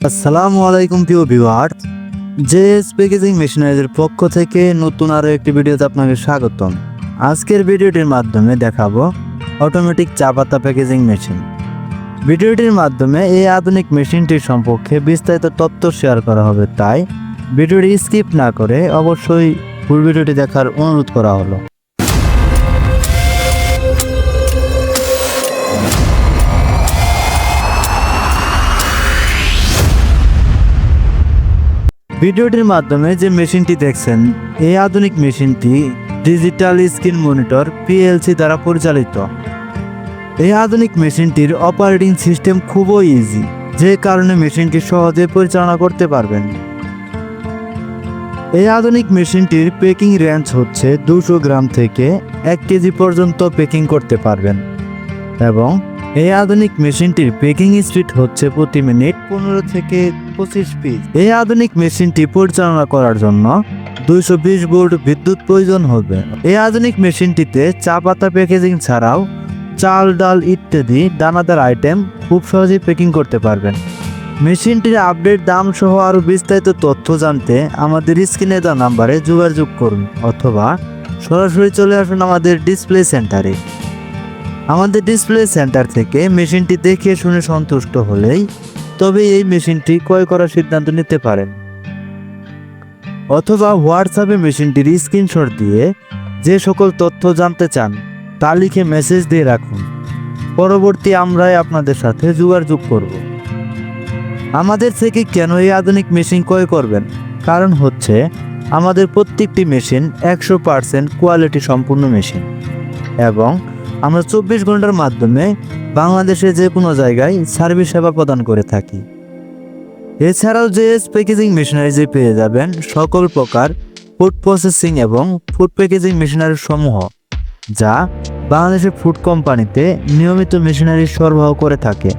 আসসালামু আলাইকুম প্রিয় ভিউয়ার। জেএস প্যাকেজিং মেশিনারিজের পক্ষ থেকে নতুন আরও একটি ভিডিওতে আপনাকে স্বাগতম। আজকের ভিডিওটির মাধ্যমে দেখাবো অটোমেটিক চা পাতা প্যাকেজিং মেশিন ভিডিওটির মাধ্যমে এই আধুনিক মেশিনটির সম্পর্কে বিস্তারিত তথ্য শেয়ার করা হবে, তাই ভিডিওটি স্কিপ না করে অবশ্যই ভিডিওটি দেখার অনুরোধ করা হলো। ভিডিওটির মাধ্যমে যে মেশিনটি দেখছেন, এই আধুনিক মেশিনটি ডিজিটাল স্ক্রিন মনিটর পিএলসি দ্বারা পরিচালিত। এই আধুনিক মেশিনটির অপারেটিং সিস্টেম খুবই ইজি যে কারণে মেশিনটি সহজে পরিচালনা করতে পারবেন। এই আধুনিক মেশিনটির পেকিং রেঞ্জ হচ্ছে দুশো গ্রাম থেকে এক কেজি পর্যন্ত পেকিং করতে পারবেন এবং এই আধুনিক মেশিনটির পেকিং স্পিড হচ্ছে প্রতি মিনিট পনেরো থেকে পঁচিশ পিস। এই আধুনিক মেশিনটি পরিচালনা করার জন্য দুইশো বিশ ভোল্ট বিদ্যুৎ প্রয়োজন হবে। এই আধুনিক মেশিনটিতে চা পাতা প্যাকেজিং ছাড়াও চাল, ডাল ইত্যাদি দানাদার আইটেম খুব সহজেই প্যাকিং করতে পারবেন। মেশিনটির আপডেট দাম সহ আরও বিস্তারিত তথ্য জানতে আমাদের স্ক্রিনে দেওয়া নাম্বারে যোগাযোগ করুন অথবা সরাসরি চলে আসুন আমাদের ডিসপ্লে সেন্টারে। আমাদের ডিসপ্লে সেন্টার থেকে মেশিনটি দেখে শুনে সন্তুষ্ট হলেই তবে এই মেশিনটি ক্রয় করার সিদ্ধান্ত নিতে পারেন। অথবা হোয়াটসঅ্যাপে মেশিনটির স্ক্রিনশট দিয়ে যে সকল তথ্য জানতে চান, তা লিখে মেসেজ দিয়ে রাখুন। পরবর্তী আমরাই আপনাদের সাথে যোগাযোগ করব। আমাদের থেকে কেন এই আধুনিক মেশিন ক্রয় করবেন? কারণ হচ্ছে আমাদের প্রত্যেকটি মেশিন একশো পার্সেন্ট কোয়ালিটি সম্পূর্ণ মেশিন এবং আমরা চব্বিশ ঘণ্টার মাধ্যমে বাংলাদেশে যে কোনো জায়গায় সার্ভিস সেবা প্রদান করে থাকি। এছাড়াও জেএস প্যাকেজিং মেশিনারি যে পেয়ে যাবেন, সকল প্রকার ফুড প্রসেসিং এবং ফুড প্যাকেজিং মেশিনারি সমূহ, যা বাংলাদেশের ফুড কোম্পানিতে নিয়মিত মেশিনারি সরবরাহ করে থাকে।